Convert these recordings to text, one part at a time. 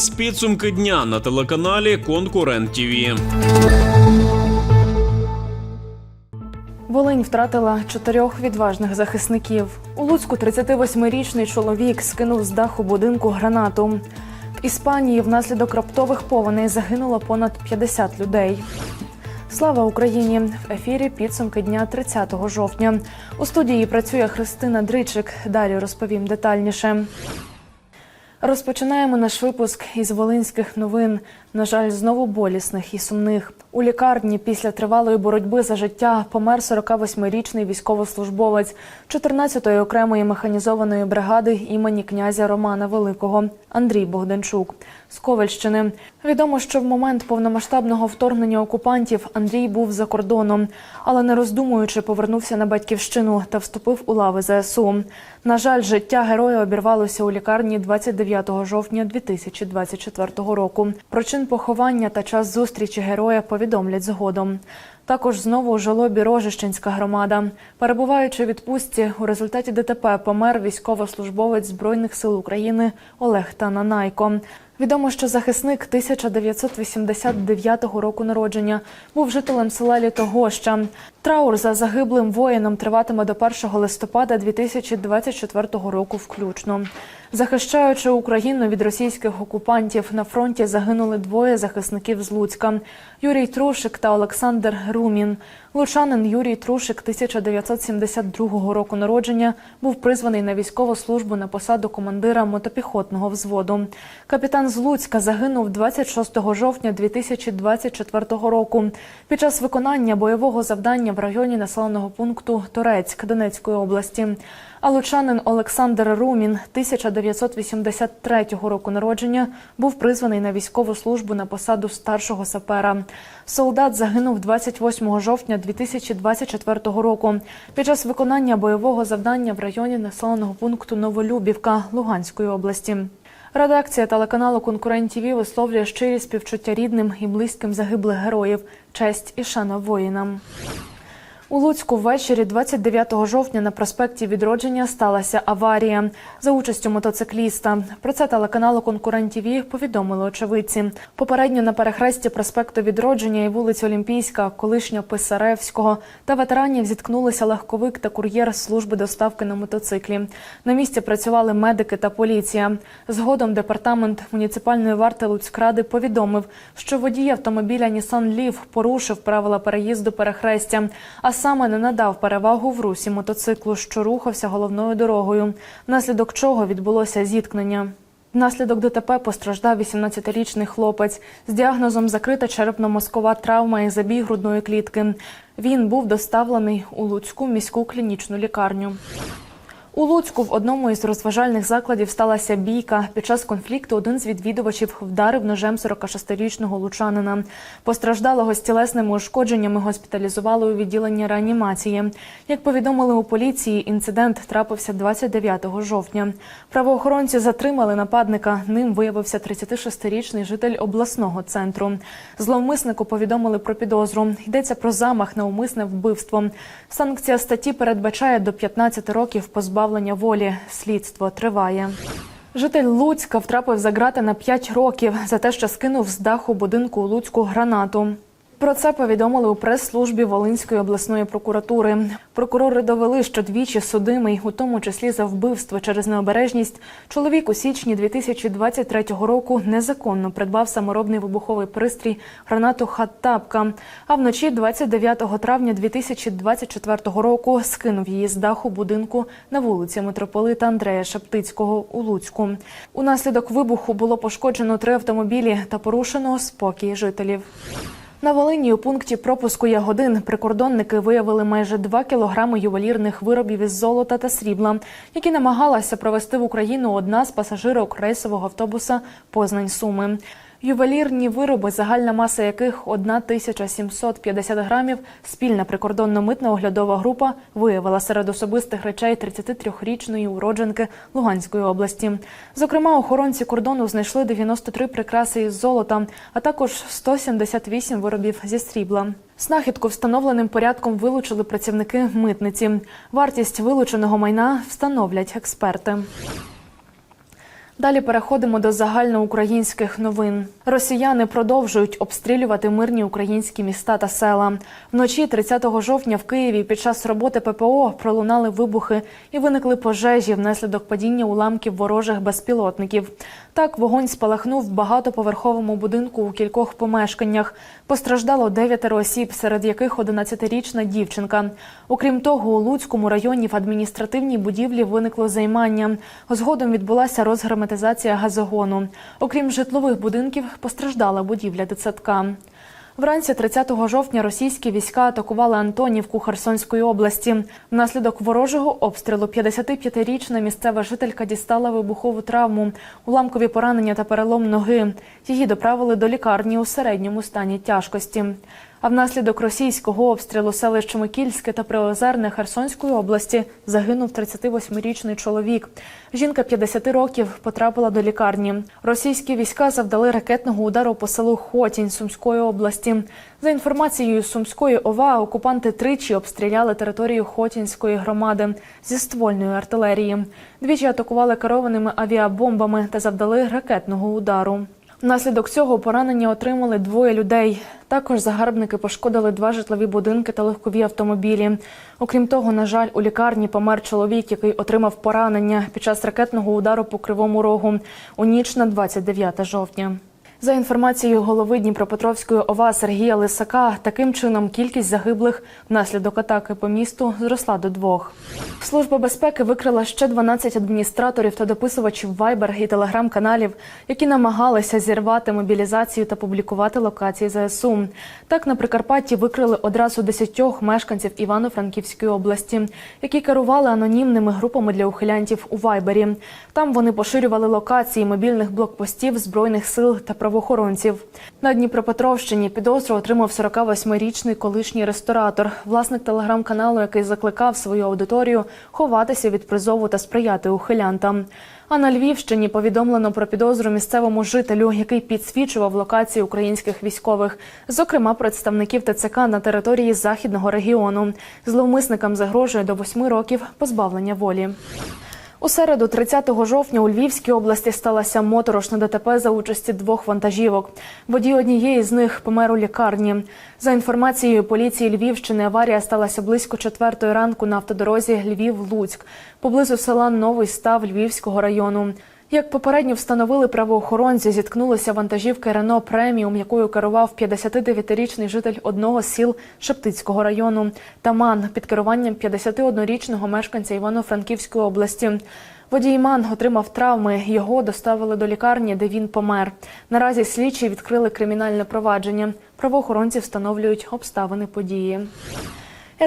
Дивитесь підсумки дня на телеканалі Конкурент ТІВІ. Волинь втратила чотирьох відважних захисників. У Луцьку 38-річний чоловік скинув з даху будинку гранату. В Іспанії внаслідок раптових повеней загинуло понад 50 людей. Слава Україні! В ефірі підсумки дня 30 жовтня. У студії працює Христина Дричик. Далі розповім детальніше. Розпочинаємо наш випуск із волинських новин. На жаль, знову болісних і сумних. У лікарні після тривалої боротьби за життя помер 48-річний військовослужбовець 14-ї окремої механізованої бригади імені князя Романа Великого Андрій Богданчук з Ковальщини. Відомо, що в момент повномасштабного вторгнення окупантів Андрій був за кордоном, але не роздумуючи, повернувся на батьківщину та вступив у лави ЗСУ. На жаль, життя героя обірвалося у лікарні 29 жовтня 2024 року. Причин поховання та час зустрічі героя повідомлять згодом. Також знову у жалобі Рожищенська громада. Перебуваючи в відпустці, у результаті ДТП помер військовослужбовець Збройних сил України Олег Тананайко. Відомо, що захисник 1989 року народження був жителем села Літогоща. Траур за загиблим воїном триватиме до 1 листопада 2024 року включно. Захищаючи Україну від російських окупантів, на фронті загинули двоє захисників з Луцька: Юрій Трушик та Олександр Румін. Лучанин Юрій Трушик 1972 року народження був призваний на військову службу на посаду командира мотопіхотного взводу. Капітан з Луцька загинув 26 жовтня 2024 року під час виконання бойового завдання в районі населеного пункту Торецьк Донецької області. А лучанин Олександр Румін 1983 року народження був призваний на військову службу на посаду старшого сапера. Солдат загинув 28 жовтня 2024 року під час виконання бойового завдання в районі населеного пункту Новолюбівка Луганської області. Редакція телеканалу Конкурент ТІВІ висловлює щирі співчуття рідним і близьким загиблих героїв, честь і шана воїнам. У Луцьку ввечері 29 жовтня на проспекті Відродження сталася аварія за участю мотоцикліста. Про це телеканалу Конкурент ТІВІ повідомили очевидці. Попередньо на перехресті проспекту Відродження і вулиці Олімпійська, колишня Писаревського та ветеранів зіткнулися легковик та кур'єр служби доставки на мотоциклі. На місці працювали медики та поліція. Згодом департамент муніципальної варти Луцькради повідомив, що водій автомобіля Нісан Лів порушив правила переїзду перехрестя, а саме не надав перевагу в русі мотоциклу, що рухався головною дорогою, внаслідок чого відбулося зіткнення. Внаслідок ДТП постраждав 18-річний хлопець з діагнозом закрита черепно-мозкова травма і забій грудної клітки. Він був доставлений у Луцьку міську клінічну лікарню. У Луцьку в одному із розважальних закладів сталася бійка. Під час конфлікту один з відвідувачів вдарив ножем 46-річного лучанина. Постраждалого з тілесними ушкодженнями госпіталізували у відділенні реанімації. Як повідомили у поліції, інцидент трапився 29 жовтня. Правоохоронці затримали нападника. Ним виявився 36-річний житель обласного центру. Зловмиснику повідомили про підозру. Йдеться про замах на умисне вбивство. Санкція статті передбачає до 15 років позбавлення волі. Слідство триває. Житель Луцька втрапив за грати на 5 років за те, що скинув з даху будинку у Луцьку гранату. Про це повідомили у прес-службі Волинської обласної прокуратури. Прокурори довели, що двічі судимий, у тому числі за вбивство через необережність, чоловік у січні 2023 року незаконно придбав саморобний вибуховий пристрій гранату Хаттапка. А вночі 29 травня 2024 року скинув її з даху будинку на вулиці митрополита Андрея Шептицького у Луцьку. Унаслідок вибуху було пошкоджено три автомобілі та порушено спокій жителів. На Волині у пункті пропуску Ягодин прикордонники виявили майже 2 кілограми ювелірних виробів із золота та срібла, які намагалася провести в Україну одна з пасажирок рейсового автобуса Познань Суми. Ювелірні вироби, загальна маса яких 1750 грамів, спільна прикордонно-митна оглядова група виявила серед особистих речей 33-річної уродженки Луганської області. Зокрема, охоронці кордону знайшли 93 прикраси із золота, а також 178 виробів зі срібла. Знахідку встановленим порядком вилучили працівники митниці. Вартість вилученого майна встановлять експерти. Далі переходимо до загальноукраїнських новин. Росіяни продовжують обстрілювати мирні українські міста та села. Вночі 30 жовтня в Києві під час роботи ППО пролунали вибухи і виникли пожежі внаслідок падіння уламків ворожих безпілотників. Так вогонь спалахнув в багатоповерховому будинку у кількох помешканнях. Постраждало дев'ятеро осіб, серед яких 11-річна дівчинка. Окрім того, у Луцькому районі в адміністративній будівлі виникло займання. Згодом відбулася розгерметизація газогону. Окрім житлових будинків, постраждала будівля дитсадка. Вранці 30 жовтня російські війська атакували Антонівку Херсонської області. Внаслідок ворожого обстрілу 55-річна місцева жителька дістала вибухову травму, уламкові поранення та перелом ноги. Її доправили до лікарні у середньому стані тяжкості. А внаслідок російського обстрілу селищ Микільське та Приозерне Херсонської області загинув 38-річний чоловік. Жінка 50 років потрапила до лікарні. Російські війська завдали ракетного удару по селу Хотінь Сумської області. За інформацією Сумської ОВА, окупанти тричі обстріляли територію Хотінської громади зі ствольної артилерії. Двічі атакували керованими авіабомбами та завдали ракетного удару. Внаслідок цього поранення отримали двоє людей. Також загарбники пошкодили два житлові будинки та легкові автомобілі. Окрім того, на жаль, у лікарні помер чоловік, який отримав поранення під час ракетного удару по кривому рогу у ніч на 29 жовтня. За інформацією голови Дніпропетровської ОВА Сергія Лисака, таким чином кількість загиблих внаслідок атаки по місту зросла до двох. Служба безпеки викрила ще 12 адміністраторів та дописувачів Вайбер і телеграм-каналів, які намагалися зірвати мобілізацію та публікувати локації ЗСУ. Так на Прикарпатті викрили одразу 10 мешканців Івано-Франківської області, які керували анонімними групами для ухилянтів у Вайбері. Там вони поширювали локації мобільних блокпостів збройних сил та правоохоронців. На Дніпропетровщині підозру отримав 48-річний колишній ресторатор, власник телеграм-каналу, який закликав свою аудиторію ховатися від призову та сприяти ухилянтам. А на Львівщині повідомлено про підозру місцевому жителю, який підсвічував локації українських військових, зокрема представників ТЦК на території західного регіону. Зловмисникам загрожує до восьми років позбавлення волі. У середу, 30 жовтня, у Львівській області сталася моторошна ДТП за участі двох вантажівок. Водій однієї з них помер у лікарні. За інформацією поліції Львівщини, аварія сталася близько четвертої ранку на автодорозі Львів-Луцьк, поблизу села Новий Став Львівського району. Як попередньо встановили правоохоронці, зіткнулися вантажівки Рено Преміум, якою керував 59-річний житель одного з сіл Шептицького району Таман під керуванням 51-річного мешканця Івано-Франківської області. Водій Ман отримав травми. Його доставили до лікарні, де він помер. Наразі слідчі відкрили кримінальне провадження. Правоохоронці встановлюють обставини події.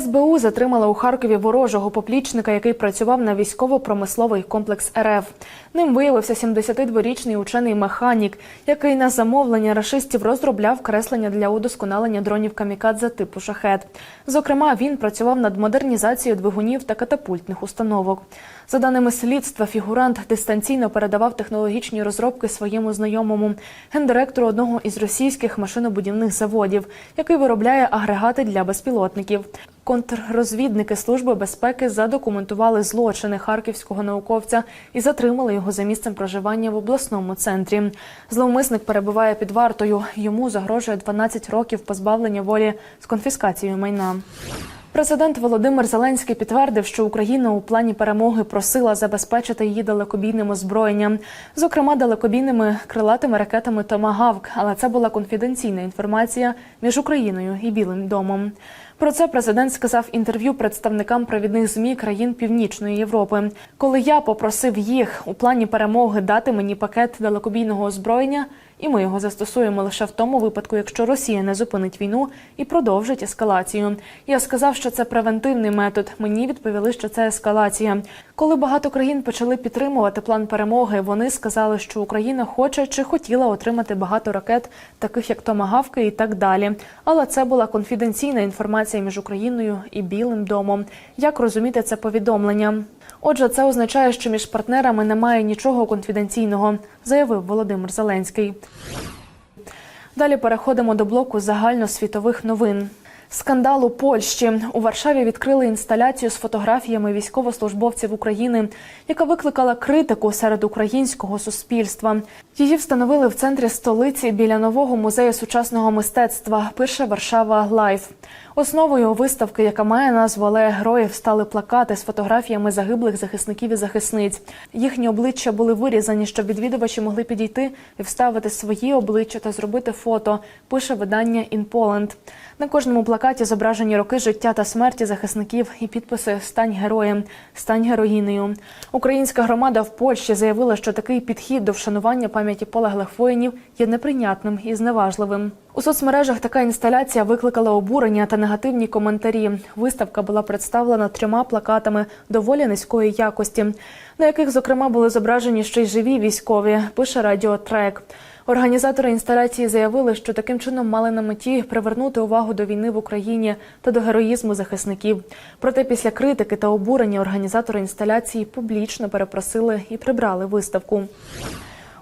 СБУ затримала у Харкові ворожого поплічника, який працював на військово-промисловий комплекс РФ. Ним виявився 72-річний учений механік, який на замовлення рашистів розробляв креслення для удосконалення дронів камікадзе типу шахет. Зокрема, він працював над модернізацією двигунів та катапультних установок. За даними слідства, фігурант дистанційно передавав технологічні розробки своєму знайомому гендиректору одного із російських машинобудівних заводів, який виробляє агрегати для безпілотників. Контррозвідники Служби безпеки задокументували злочини харківського науковця і затримали його за місцем проживання в обласному центрі. Зловмисник перебуває під вартою. Йому загрожує 12 років позбавлення волі з конфіскацією майна. Президент Володимир Зеленський підтвердив, що Україна у плані перемоги просила забезпечити її далекобійним озброєнням, зокрема далекобійними крилатими ракетами Томагавк. Але це була конфіденційна інформація між Україною і Білим домом. Про це президент сказав інтерв'ю представникам провідних змі країн Північної Європи. Коли я попросив їх у плані перемоги дати мені пакет далекобійного озброєння, і ми його застосуємо лише в тому випадку, якщо Росія не зупинить війну і продовжить ескалацію. Я сказав, що це превентивний метод. Мені відповіли, що це ескалація. Коли багато країн почали підтримувати план перемоги, вони сказали, що Україна хоче чи хотіла отримати багато ракет, таких як Томагавки і так далі. Але це була конфіденційна інформація між Україною і Білим домом. Як розуміти це повідомлення? Отже, це означає, що між партнерами немає нічого конфіденційного, заявив Володимир Зеленський. Далі переходимо до блоку загальносвітових новин. Скандал у Польщі у Варшаві відкрили інсталяцію з фотографіями військовослужбовців України, яка викликала критику серед українського суспільства. Її встановили в центрі столиці біля нового музею сучасного мистецтва. Пише Варшава Лайф. Основою виставки, яка має назву «Алея героїв, стали плакати з фотографіями загиблих захисників і захисниць. Їхні обличчя були вирізані, щоб відвідувачі могли підійти і вставити свої обличчя та зробити фото. Пише видання «In Poland». На кожному плакаті зображені роки життя та смерті захисників і підписи Стань героєм, стань героїнею. Українська громада в Польщі заявила, що такий підхід до вшанування пам'яті полеглих воїнів є неприйнятним і зневажливим. У соцмережах така інсталяція викликала обурення та негативні коментарі. Виставка була представлена трьома плакатами доволі низької якості, на яких, зокрема, були зображені ще й живі військові. Пише Радіотрек. Організатори інсталяції заявили, що таким чином мали на меті привернути увагу до війни в Україні та до героїзму захисників. Проте після критики та обурення організатори інсталяції публічно перепросили і прибрали виставку.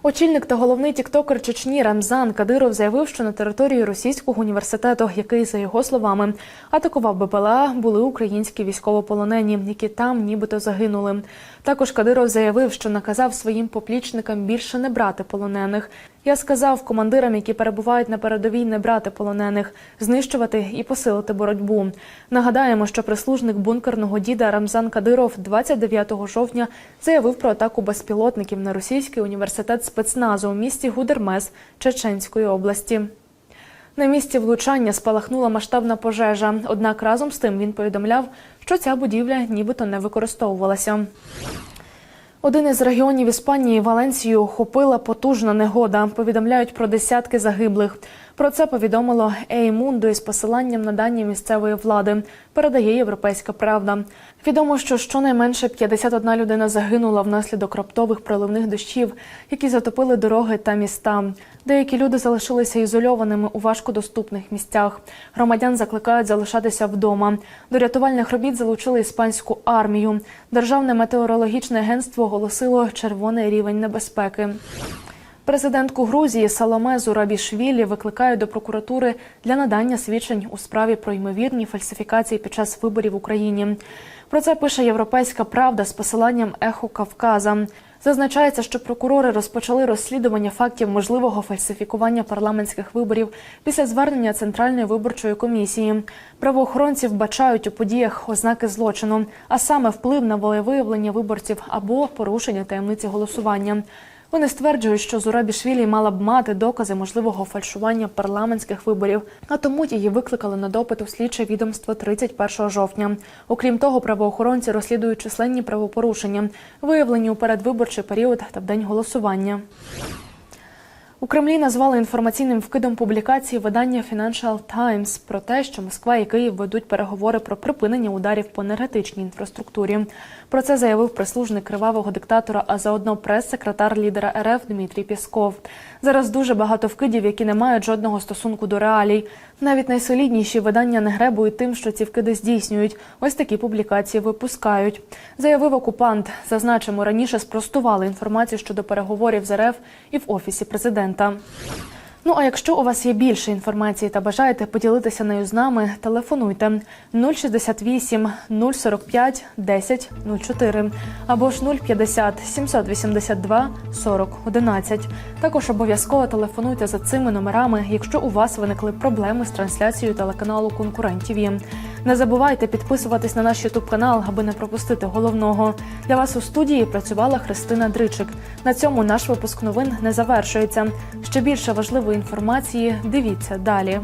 Очільник та головний тіктокер Чечні Рамзан Кадиров заявив, що на території російського університету, який, за його словами, атакував БПЛА, були українські військовополонені, які там нібито загинули. Також Кадиров заявив, що наказав своїм поплічникам більше не брати полонених. Я сказав командирам, які перебувають на передовій, не брати полонених, знищувати і посилити боротьбу. Нагадаємо, що прислужник бункерного діда Рамзан Кадиров 29 жовтня заявив про атаку безпілотників на російський університет спецназу у місті Гудермес Чеченської області. На місці влучання спалахнула масштабна пожежа. Однак разом з тим він повідомляв, що ця будівля нібито не використовувалася. Один із регіонів Іспанії Валенсію охопила потужна негода. Повідомляють про десятки загиблих. Про це повідомило Еймунду із посиланням на дані місцевої влади. Передає Європейська Правда. Відомо, що щонайменше 51 людина загинула внаслідок раптових проливних дощів, які затопили дороги та міста. Деякі люди залишилися ізольованими у важкодоступних місцях. Громадян закликають залишатися вдома. До рятувальних робіт залучили іспанську армію. Державне метеорологічне агентство оголосило червоний рівень небезпеки. Президентку Грузії Саломе Зурабішвілі викликають до прокуратури для надання свідчень у справі про ймовірні фальсифікації під час виборів в Україні. Про це пише Європейська Правда з посиланням Ехо Кавказа. Зазначається, що прокурори розпочали розслідування фактів можливого фальсифікування парламентських виборів після звернення Центральної виборчої комісії. Правоохоронці вбачають у подіях ознаки злочину, а саме вплив на волевиявлення виборців або порушення таємниці голосування. Вони стверджують, що Зурабішвілі мала б мати докази можливого фальшування парламентських виборів, а тому її викликали на допит у слідче відомство 31 жовтня. Окрім того, правоохоронці розслідують численні правопорушення, виявлені у передвиборчий період та в день голосування. У Кремлі назвали інформаційним вкидом публікації видання Financial Times про те, що Москва і Київ ведуть переговори про припинення ударів по енергетичній інфраструктурі. Про це заявив прислужник кривавого диктатора, а заодно прес-секретар лідера РФ Дмитрій Пєсков. Зараз дуже багато вкидів, які не мають жодного стосунку до реалій. Навіть найсолідніші видання не гребують тим, що ці вкиди здійснюють. Ось такі публікації випускають. Заявив окупант. Зазначимо, раніше спростували інформацію щодо переговорів з РФ і в офісі президента. Ну а якщо у вас є більше інформації та бажаєте поділитися нею з нами, телефонуйте 068 045 10 04 або ж 050 782 40 11. Також обов'язково телефонуйте за цими номерами, якщо у вас виникли проблеми з трансляцією телеканалу конкурентів. Не забувайте підписуватись на наш ютуб канал, аби не пропустити головного. Для вас у студії працювала Христина Дричик. На цьому наш випуск новин не завершується. Ще більше важливої інформації дивіться далі.